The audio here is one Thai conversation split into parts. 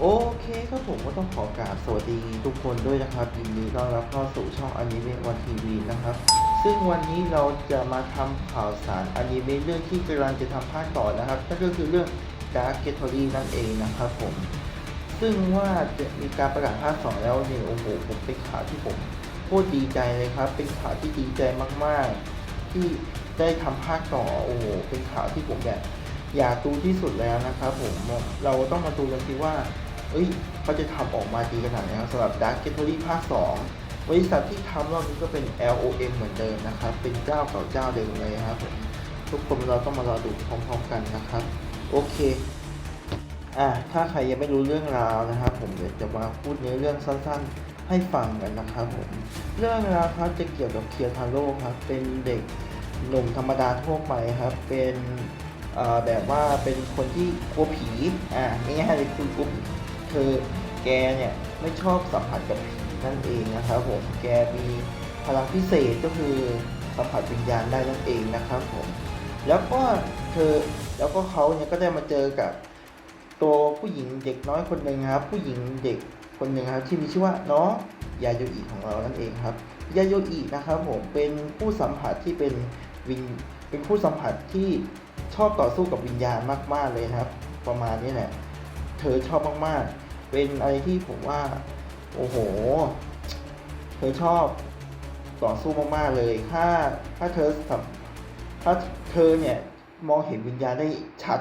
โอเคครับผมก็ต้องขอกราบสวัสดีทุกคนด้วยนะครับยินดีต้อนรับเข้าสู่ช่องอนิเมะวันทีวีนะครับ ซึ่งวันนี้เราจะมาทำข่าวสารอนิเมะเรื่องที่กำลังจะทำภาคต่อนะครับนั่นก็คือเรื่อง Dark g a t o r y นั่นเองนะครับผม ซึ่งว่าจะมีการประกาศภาคสองแล้วเนี่ยโอ้โหผมเป็นข่าวที่ผมโคตรดีใจเลยครับ เป็นข่าวที่ดีใจมากๆ ที่ได้ทำภาคต่อโอ้โหเป็นข่าวที่ผมแบบอยากดูที่สุดแล้วนะครับผมเราต้องมาดูกันสิว่า เอ้ยเขาจะทำออกมาดีขนาดไหนครับสำหรับ Dark g a t o r y ภาค 2 บริษัทที่ทำรอบนี้ก็เป็น LOM เหมือนเดิมนะครับ เป็นเจ้าเก่าเจ้าเดิมเลยครับ ทุกคนเราต้องมารอดูพร้อมๆกันนะครับ โอเคอะถ้าใครยังไม่รู้เรื่องราวนะครับ ผมเดี๋ยวจะมาพูดเนื้อเรื่องสั้นๆ ให้ฟังกันนะครับผม เรื่องราวครับจะเกี่ยวกับเคียวทาโร่ครับ เป็นเด็กหนุ่มธรรมดาทั่วไปครับ เป็นแบบว่าเป็นคนที่กลัวผี อะง่ายๆเลยคือกลัวผี เธอแกเนี่ยไม่ชอบสัมผัสกับผีนั่นเองนะครับผมแกมีพลังพิเศษก็คือสัมผัสวิญญาณได้นั่นเองนะครับผมแล้วก็เธอแล้วก็เขาเนี่ยก็ได้มาเจอกับตัวผู้หญิงเด็กน้อยคนหนึ่งครับ ผู้หญิงเด็กคนหนึ่งครับที่มีชื่อว่าน้องยาโยอิของเรานั่นเองครับยาโยอินะครับผมเป็นผู้สัมผัสที่เป็นวิญเป็นผู้สัมผัสที่ชอบต่อสู้กับวิญญาณมาก ๆเลยครับ ประมาณนี้แหละเธอชอบมากๆ เป็นอะไรที่ผมว่า โอ้โห เธอชอบต่อสู้มาก ๆ เลย ถ้าถ้าเธอสัมถ้าเธอเนี่ยมองเห็นวิญญาณได้ชัด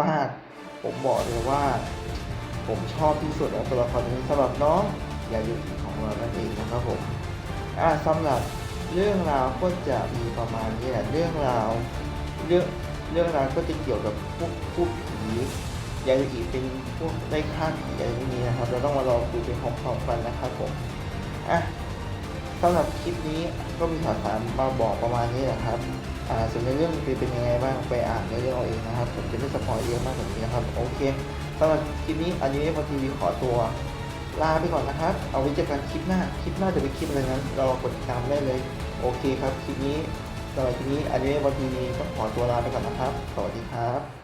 มาก ๆ ผมบอกเลยว่า ผมชอบที่สุดของตัวละครนี้สำหรับน้องยายุกิของเรานั่นเองนะครับผมอ่าสำหรับเรื่องราวก็จะมีประมาณนี้แหละเรื่องราวเรื่องเรื่องราวก็จะเกี่ยวกับพวกพูด ผียายุกิเป็นพวกได้ฆ่าอะไรพวกนี้นะครับ เราต้องมารอดูเป็นพร้อมๆกันนะครับผมอะสำหรับคลิปนี้ก็มีข่าวสารมาบอกประมาณนี้แหละครับอ่าส่วนในเรื่องเป็นเป็นยังไงบ้างไปอ่านในเรื่องเอาเองนะครับ ผมจะไม่สปอยเยอะมากกว่านี้นะครับ โอเคสำหรับคลิปนี้อันนี้พอทีวีขอตัวลาไปก่อนนะครับ เอาไว้เจอกันคลิปหน้า คลิปหน้าจะเป็นคลิปอะไรนั้น เรากดติดตามได้เลย โอเคครับ คลิปนี้สำหรับคลิปนี้อันนี้พอทีวีต้องขอตัวลาไปก่อนนะครับ สวัสดีครับ